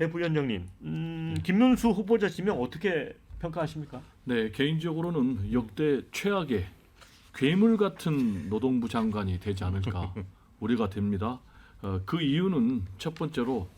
배 부위원장님, 음, 김문수 후보자 지명 어떻게 평가하십니까? 네, 개인적으로는 역대 최악의 괴물 같은 노동부 장관이 되지 않을까 우려가 됩니다. 어, 그 이유는 첫 번째로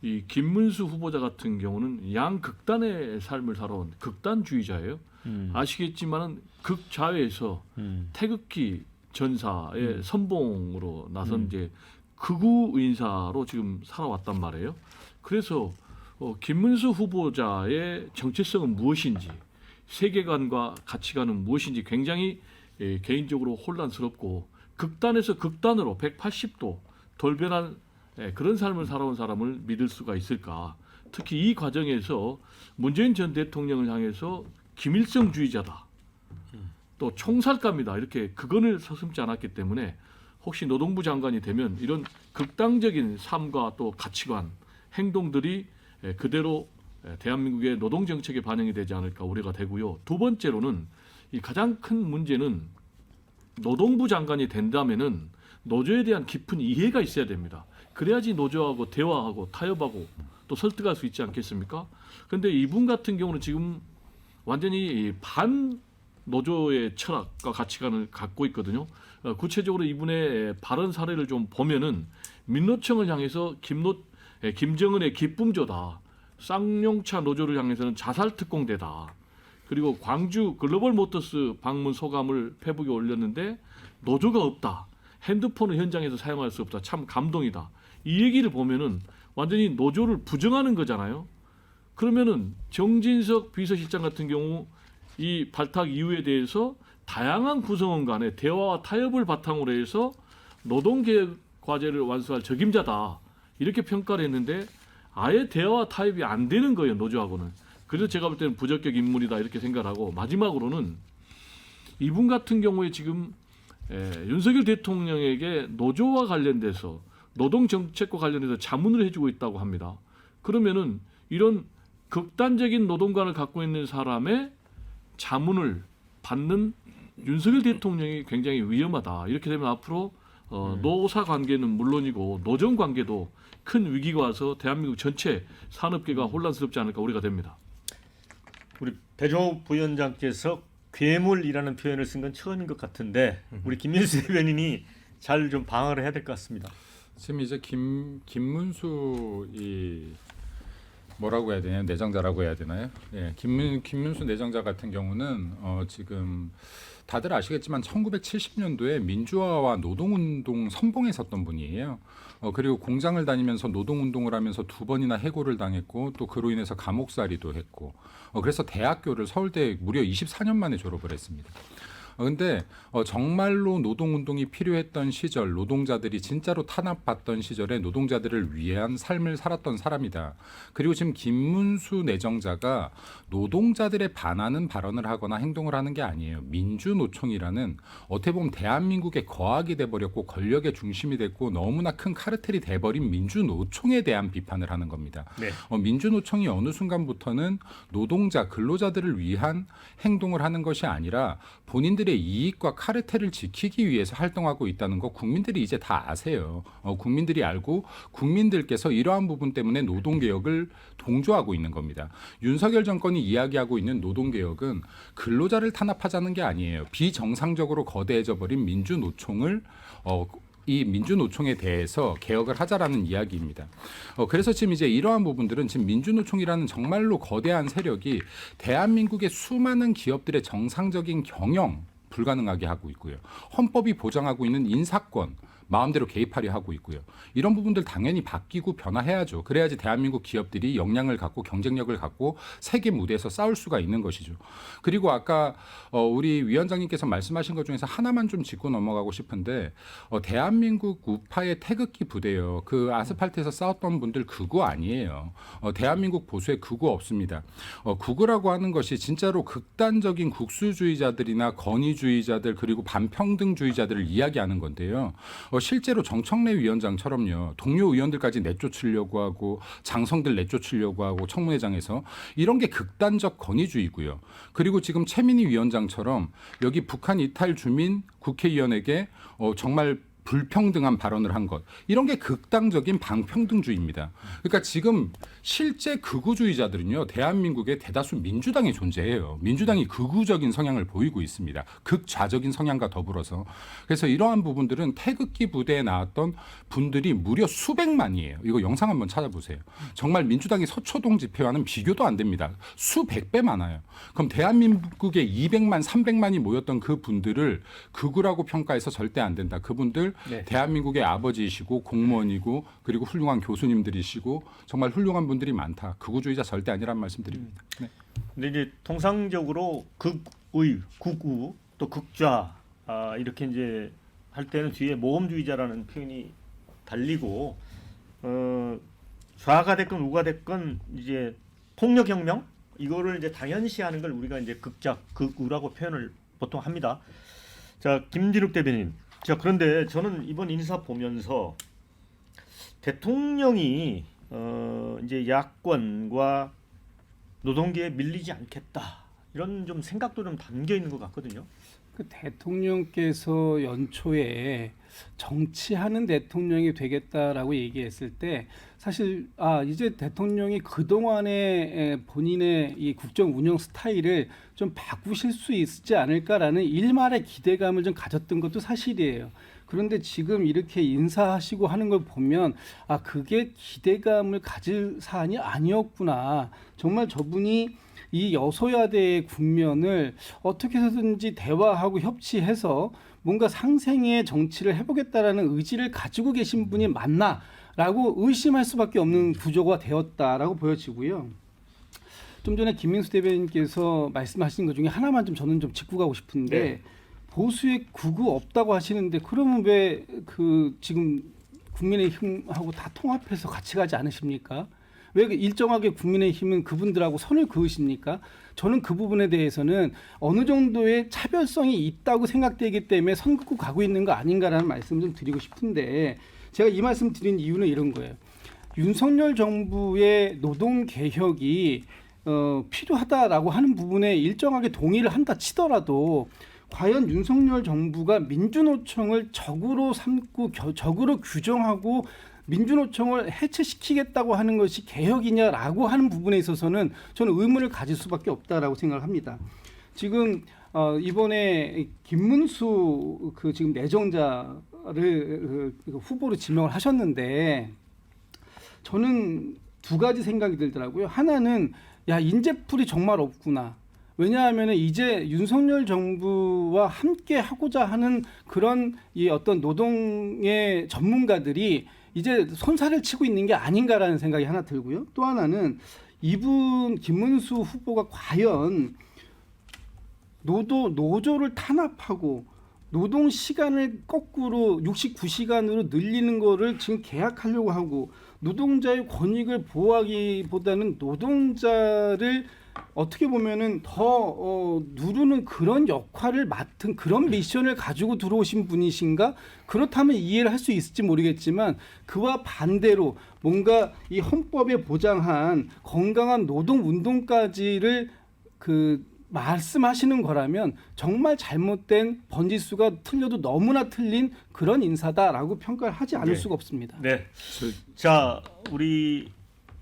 이 김문수 후보자 같은 경우는 양 극단의 삶을 살아온 극단주의자예요. 음, 아시겠지만은 극좌에서 음, 태극기 전사의 음. 선봉으로 나선 음. 이제 극우 인사로 지금 살아왔단 말이에요. 그래서 어, 김문수 후보자의 정체성은 무엇인지 세계관과 가치관은 무엇인지 굉장히 예, 개인적으로 혼란스럽고 극단에서 극단으로 180도 돌변한 예, 그런 삶을 살아온 사람을 믿을 수가 있을까? 특히 이 과정에서 문재인 전 대통령을 향해서 김일성주의자다. 또 총살감이다 이렇게 그건을 서슴지 않았기 때문에 혹시 노동부 장관이 되면 이런 극단적인 삶과 또 가치관 행동들이 에, 그대로 에, 대한민국의 노동 정책에 반영이 되지 않을까 우려가 되고요. 두 번째로는 이 가장 큰 문제는 노동부 장관이 된다면은 노조에 대한 깊은 이해가 있어야 됩니다. 그래야지 노조하고 대화하고 타협하고 또 설득할 수 있지 않겠습니까? 근데 이분 같은 경우는 지금 완전히 반 노조의 철학과 가치관을 갖고 있거든요. 어, 구체적으로 이분의 발언 사례를 좀 보면은 민노총을 향해서 김노 에, 김정은의 기쁨조다. 쌍용차 노조를 향해서는 자살 특공대다. 그리고 광주 글로벌 모터스 방문 소감을 페북에 올렸는데 노조가 없다. 핸드폰을 현장에서 사용할 수 없다. 참 감동이다. 이 얘기를 보면은 완전히 노조를 부정하는 거잖아요. 그러면은 정진석 비서실장 같은 경우 이 발탁 이유에 대해서 다양한 구성원 간의 대화와 타협을 바탕으로 해서 노동개혁 과제를 완수할 적임자다 이렇게 평가를 했는데 아예 대화와 타협이 안 되는 거예요 노조하고는 그래서 제가 볼 때는 부적격 인물이다 이렇게 생각하고 마지막으로는 이분 같은 경우에 지금 에, 윤석열 대통령에게 노조와 관련돼서 노동 정책과 관련해서 자문을 해주고 있다고 합니다. 그러면은 이런 극단적인 노동관을 갖고 있는 사람의 자문을 받는 윤석열 대통령이 굉장히 위험하다. 이렇게 되면 앞으로 어, 노사 관계는 물론이고 노정 관계도 큰 위기가 와서 대한민국 전체 산업계가 혼란스럽지 않을까 우려가 됩니다. 우리 배종욱 부위원장께서 괴물이라는 표현을 쓴 건 처음인 것 같은데 우리 김민수 대변인이 잘 좀 방어를 해야 될 것 같습니다. 지금 이제 김 김문수 이 뭐라고 해야 되냐 내정자라고 해야 되나요? 예, 김문 김문수 내정자 같은 경우는 어 지금 다들 아시겠지만 1970년도에 민주화와 노동운동 선봉에 섰던 분이에요. 어 그리고 공장을 다니면서 노동운동을 하면서 두 번이나 해고를 당했고 또 그로 인해서 감옥살이도 했고 어 그래서 대학교를 서울대 무려 24년 만에 졸업을 했습니다. 어, 근데 어, 정말로 노동운동이 필요했던 시절, 노동자들이 진짜로 탄압받던 시절에 노동자들을 위한 삶을 살았던 사람이다. 그리고 지금 김문수 내정자가 노동자들의 반하는 발언을 하거나 행동을 하는 게 아니에요. 민주노총이라는 어떻게 보면 대한민국의 거악이 돼버렸고 권력의 중심이 됐고 너무나 큰 카르텔이 돼버린 민주노총에 대한 비판을 하는 겁니다. 네. 어, 민주노총이 어느 순간부터는 노동자, 근로자들을 위한 행동을 하는 것이 아니라 본인들 의 이익과 카르텔을 지키기 위해서 활동하고 있다는 거 국민들이 이제 다 아세요. 어, 국민들이 알고 국민들께서 이러한 부분 때문에 노동 개혁을 동조하고 있는 겁니다. 윤석열 정권이 이야기하고 있는 노동 개혁은 근로자를 탄압하자는 게 아니에요. 비정상적으로 거대해져 버린 민주노총을 어, 이 민주노총에 대해서 개혁을 하자라는 이야기입니다. 어, 그래서 지금 이제 이러한 부분들은 지금 민주노총이라는 정말로 거대한 세력이 대한민국의 수많은 기업들의 정상적인 경영 불가능하게 하고 있고요. 헌법이 보장하고 있는 인사권 마음대로 개입하려 하고 있고요. 이런 부분들 당연히 바뀌고 변화해야죠. 그래야지 대한민국 기업들이 역량을 갖고 경쟁력을 갖고 세계 무대에서 싸울 수가 있는 것이죠. 그리고 아까 어, 우리 위원장님께서 말씀하신 것 중에서 하나만 좀 짚고 넘어가고 싶은데 어, 대한민국 우파의 태극기 부대요. 그 아스팔트에서 싸웠던 분들 그거 아니에요. 어, 대한민국 보수에 그거 없습니다. 어, 국어라고 하는 것이 진짜로 극단적인 국수주의자들이나 건의주의자들 그리고 반평등주의자들을 이야기하는 건데요. 어, 실제로 정청래 위원장처럼요. 동료 의원들까지 내쫓으려고 하고 장성들 내쫓으려고 하고 청문회장에서 이런 게 극단적 건의주의고요. 그리고 지금 최민희 위원장처럼 여기 북한 이탈 주민 국회의원에게 어, 정말 불평등한 발언을 한 것 이런 게 극단적인 방평등주의입니다. 그러니까 지금 실제 극우주의자들은요 대한민국에 대다수 민주당이 존재해요. 민주당이 극우적인 성향을 보이고 있습니다. 극좌적인 성향과 더불어서 그래서 이러한 부분들은 태극기 부대에 나왔던 분들이 무려 수백만이에요. 이거 영상 한번 찾아보세요. 정말 민주당이 서초동 집회와는 비교도 안 됩니다. 수백 배 많아요. 그럼 대한민국에 200만, 300만이 모였던 그 분들을 극우라고 평가해서 절대 안 된다. 그분들 네. 대한민국의 아버지이시고 공무원이고 그리고 훌륭한 교수님들이시고 정말 훌륭한 분들이 많다. 극우주의자 절대 아니란 말씀드립니다. 네. 근데 이제 통상적으로 극의, 국우 또 극좌 아, 이렇게 이제 할 때는 뒤에 모험주의자라는 표현이 달리고 어, 좌가 됐건 우가 됐건 이제 폭력혁명 이거를 이제 당연시하는 걸 우리가 이제 극좌, 극우라고 표현을 보통 합니다. 자 김진욱 대변인. 자 그런데 저는 이번 인사 보면서 대통령이 어, 이제 야권과 노동계에 밀리지 않겠다 이런 좀 생각도 좀 담겨 있는 것 같거든요. 그 대통령께서 연초에 정치하는 대통령이 되겠다라고 얘기했을 때 사실 아 이제 대통령이 그 동안의 본인의 이 국정 운영 스타일을 좀 바꾸실 수 있지 않을까라는 일말의 기대감을 좀 가졌던 것도 사실이에요. 그런데 지금 이렇게 인사하시고 하는 걸 보면 아 그게 기대감을 가질 사안이 아니었구나. 정말 저분이 이 여소야대의 국면을 어떻게 해서든지 대화하고 협치해서 뭔가 상생의 정치를 해보겠다라는 의지를 가지고 계신 분이 맞나라고 의심할 수밖에 없는 구조가 되었다라고 보여지고요. 좀 전에 김민수 대변인께서 말씀하신 것 중에 하나만 좀 저는 좀 짚고 가고 싶은데 네. 보수의 구구 없다고 하시는데 그러면 왜 그 지금 국민의힘하고 다 통합해서 같이 가지 않으십니까? 왜 일정하게 국민의힘은 그분들하고 선을 그으십니까? 저는 그 부분에 대해서는 어느 정도의 차별성이 있다고 생각되기 때문에 선 긋고 가고 있는 거 아닌가라는 말씀 좀 드리고 싶은데 제가 이 말씀 드린 이유는 이런 거예요. 윤석열 정부의 노동 개혁이 어, 필요하다라고 하는 부분에 일정하게 동의를 한다 치더라도 과연 윤석열 정부가 민주노총을 적으로 삼고 겨- 적으로 규정하고 민주노총을 해체시키겠다고 하는 것이 개혁이냐라고 하는 부분에 있어서는 저는 의문을 가질 수밖에 없다라고 생각을 합니다. 지금 어, 이번에 김문수 그 지금 내정자를 그 후보로 지명을 하셨는데 저는 두 가지 생각이 들더라고요. 하나는 야 인재풀이 정말 없구나. 왜냐하면 이제 윤석열 정부와 함께 하고자 하는 그런 이 어떤 노동의 전문가들이 이제 손살을 치고 있는 게 아닌가라는 생각이 하나 들고요. 또 하나는 이분 김문수 후보가 과연 노도 노조를 탄압하고 노동 시간을 거꾸로 69시간으로 늘리는 거를 지금 계약하려고 하고 노동자의 권익을 보호하기보다는 노동자를 어떻게 보면은 더 어, 누르는 그런 역할을 맡은 그런 미션을 가지고 들어오신 분이신가? 그렇다면 이해를 할 수 있을지 모르겠지만 그와 반대로 뭔가 이 헌법에 보장한 건강한 노동 운동까지를 그 말씀하시는 거라면 정말 잘못된 번지수가 틀려도 너무나 틀린 그런 인사다라고 평가를 하지 않을 네. 수가 없습니다. 네. 자, 우리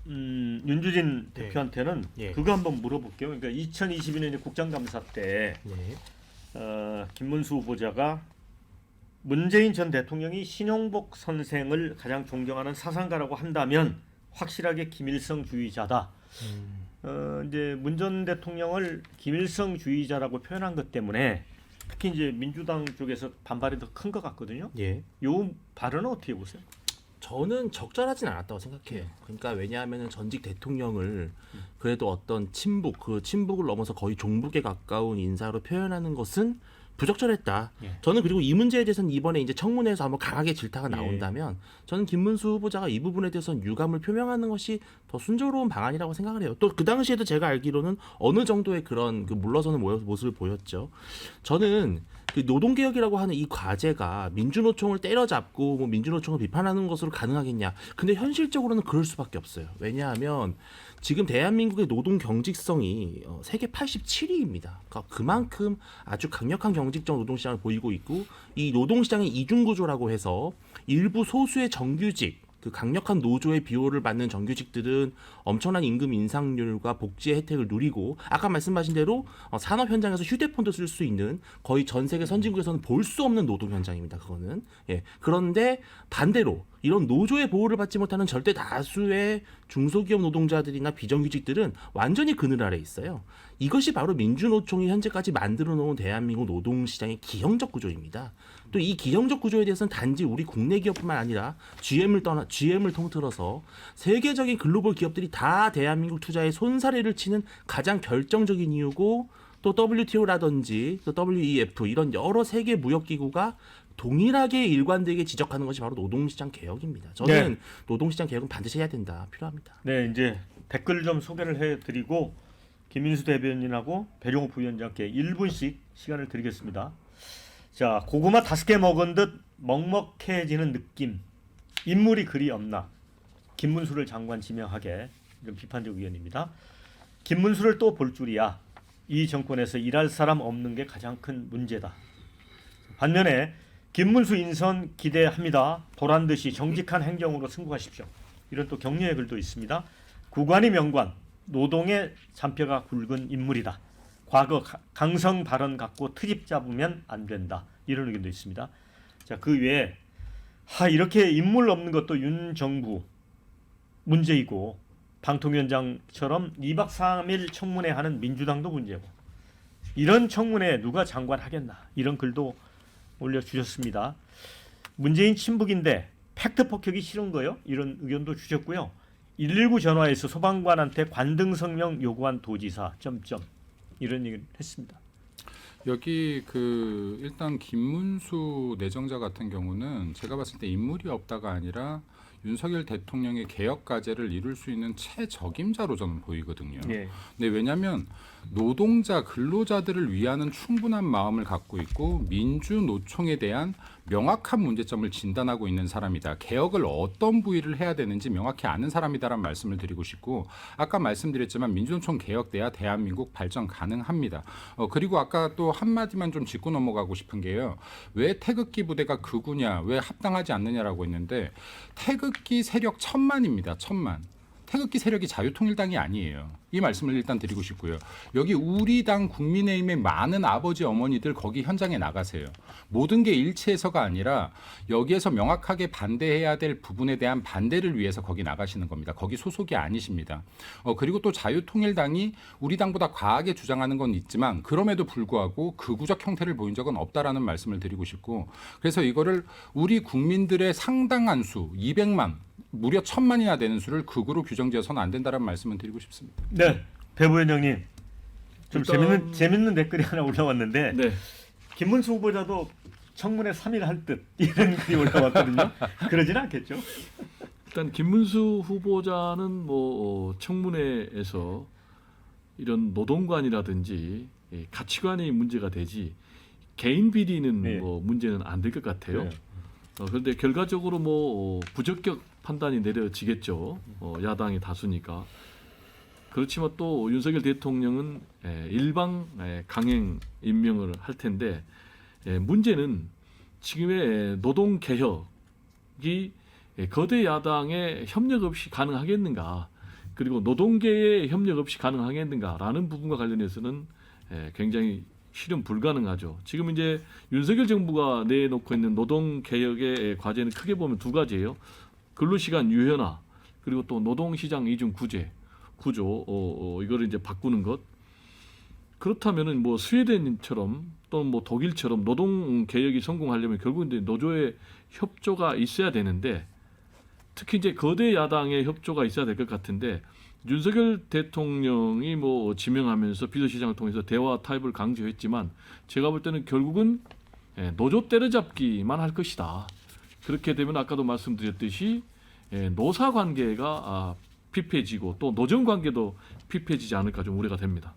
음, 윤주진 대표한테는 예. 그거 한번 물어볼게요. 그러니까 2022년 국정감사 때 네. 어, 김문수 후보자가 문재인 전 대통령이 신용복 선생을 가장 존경하는 사상가라고 한다면 확실하게 김일성 주의자다. 어, 이제 문 전 대통령을 김일성 주의자라고 표현한 것 때문에 특히 이제 민주당 쪽에서 반발이 더 큰 것 같거든요. 예. 요 발언은 어떻게 보세요? 저는 적절하진 않았다고 생각해요. 그러니까 왜냐하면은 전직 대통령을 그래도 어떤 친북 그 친북을 넘어서 거의 종북에 가까운 인사로 표현하는 것은 부적절했다. 예. 저는 그리고 이 문제에 대해서는 이번에 이제 청문회에서 한번 강하게 질타가 예. 나온다면 저는 김문수 후보자가 이 부분에 대해서는 유감을 표명하는 것이 더 순조로운 방안이라고 생각을 해요. 또 그 당시에도 제가 알기로는 어느 정도의 그런 그 물러서는 모- 모습을 보였죠. 저는 그 노동개혁이라고 하는 이 과제가 민주노총을 때려잡고 뭐 민주노총을 비판하는 것으로 가능하겠냐? 근데 현실적으로는 그럴 수밖에 없어요. 왜냐하면 지금 대한민국의 노동 경직성이 어, 세계 87위입니다. 그러니까 그만큼 아주 강력한 경직적 노동 시장을 보이고 있고 이 노동 시장의 이중 구조라고 해서 일부 소수의 정규직 그 강력한 노조의 비호를 받는 정규직들은 엄청난 임금 인상률과 복지의 혜택을 누리고 아까 말씀하신 대로 어, 산업 현장에서 휴대폰도 쓸 수 있는 거의 전 세계 선진국에서는 볼 수 없는 노동 현장입니다. 그거는 예 그런데 반대로 이런 노조의 보호를 받지 못하는 절대 다수의 중소기업 노동자들이나 비정규직들은 완전히 그늘 아래 있어요. 이것이 바로 민주노총이 현재까지 만들어 놓은 대한민국 노동시장의 기형적 구조입니다. 또 이 기형적 구조에 대해서는 단지 우리 국내 기업뿐만 아니라 GM을 떠나 GM을 통틀어서 세계적인 글로벌 기업들이 다 대한민국 투자에 손사래를 치는 가장 결정적인 이유고 또 WTO라든지 또 WEF 이런 여러 세계 무역 기구가 동일하게 일관되게 지적하는 것이 바로 노동시장 개혁입니다. 저는 네. 노동시장 개혁은 반드시 해야 된다. 필요합니다. 네, 이제 댓글 좀 소개를 해드리고 김민수 대변인하고 배종호 부위원장께 1분씩 시간을 드리겠습니다. 자, 고구마 다섯 개 먹은 듯 먹먹해지는 느낌. 인물이 그리 없나? 김문수를 장관 지명하게 이런 비판적 의견입니다. 김문수를 또 볼 줄이야. 이 정권에서 일할 사람 없는 게 가장 큰 문제다. 반면에 김문수 인선 기대합니다. 보란 듯이 정직한 행정으로 승부하십시오. 이런 또 격려의 글도 있습니다. 구관이 명관, 노동의 잔뼈가 굵은 인물이다. 과거 가- 강성 발언 갖고 트집 잡으면 안 된다. 이런 의견도 있습니다. 자, 그 외에 하 이렇게 인물 없는 것도 윤 정부 문제이고 방통위원장처럼 2박 3일 청문회 하는 민주당도 문제고 이런 청문회 누가 장관하겠나 이런 글도 올려주셨습니다. 문재인 친북인데 팩트 폭격이 싫은 거요? 이런 의견도 주셨고요. 119 전화해서 소방관한테 관등 성명 요구한 도지사 점점 이런 얘기를 했습니다. 여기 그 일단 김문수 내정자 같은 경우는 제가 봤을 때 인물이 없다가 아니라 윤석열 대통령의 개혁 과제를 이룰 수 있는 최적임자로 저는 보이거든요. 예. 네, 왜냐하면 노동자 근로자들을 위하는 충분한 마음을 갖고 있고 민주노총에 대한 명확한 문제점을 진단하고 있는 사람이다. 개혁을 어떤 부위를 해야 되는지 명확히 아는 사람이다라는 말씀을 드리고 싶고 아까 말씀드렸지만 민주노총 개혁돼야 대한민국 발전 가능합니다. 어, 그리고 아까 또 한마디만 좀 짚고 넘어가고 싶은 게요. 왜 태극기 부대가 극우냐, 왜 합당하지 않느냐라고 했는데 태극기 세력 천만입니다. 천만. 태극기 세력이 자유통일당이 아니에요. 이 말씀을 일단 드리고 싶고요. 여기 우리 당 국민의힘의 많은 아버지 어머니들 거기 현장에 나가세요. 모든 게 일치해서가 아니라 여기에서 명확하게 반대해야 될 부분에 대한 반대를 위해서 거기 나가시는 겁니다. 거기 소속이 아니십니다. 어, 그리고 또 자유통일당이 우리 당보다 과하게 주장하는 건 있지만 그럼에도 불구하고 극우적 형태를 보인 적은 없다라는 말씀을 드리고 싶고 그래서 이거를 우리 국민들의 상당한 수 200만 무려 천만이나 되는 수를 극으로 규정지어서는 안 된다는 말씀을 드리고 싶습니다. 네, 배 부위원장님 좀 일단- 재밌는 재밌는 댓글이 하나 올라왔는데 네. 김문수 후보자도 청문회 3일 할 듯 이런 글이 올라왔거든요. 그러진 않겠죠? 일단 김문수 후보자는 뭐 어, 청문회에서 이런 노동관이라든지 예, 가치관이 문제가 되지 개인 비리는 네. 뭐 문제는 안 될 것 같아요. 네. 어, 그런데 결과적으로 뭐 어, 부적격 판단이 내려지겠죠. 어, 야당이 다수니까. 그렇지만 또 윤석열 대통령은 예, 일방 예, 강행 임명을 할 텐데 예, 문제는 지금의 노동 개혁이 예, 거대 야당의 협력 없이 가능하겠는가 그리고 노동계의 협력 없이 가능하겠는가라는 부분과 관련해서는 예, 굉장히 실현 불가능하죠. 지금 이제 윤석열 정부가 내놓고 있는 노동 개혁의 과제는 크게 보면 두 가지예요. 근로시간 유연화 그리고 또 노동시장 이중 구제 구조 어, 어, 이거를 이제 바꾸는 것 그렇다면은 뭐 스웨덴처럼 또는 뭐 독일처럼 노동 개혁이 성공하려면 결국 이제 노조의 협조가 있어야 되는데 특히 이제 거대 야당의 협조가 있어야 될 것 같은데 윤석열 대통령이 뭐 지명하면서 비서실장을 통해서 대화 타입을 강조했지만 제가 볼 때는 결국은 예, 노조 때려잡기만 할 것이다. 그렇게 되면 아까도 말씀드렸듯이 예, 노사 관계가 아, 피폐해지고 또 노정 관계도 피폐해지지 않을까 좀 우려가 됩니다.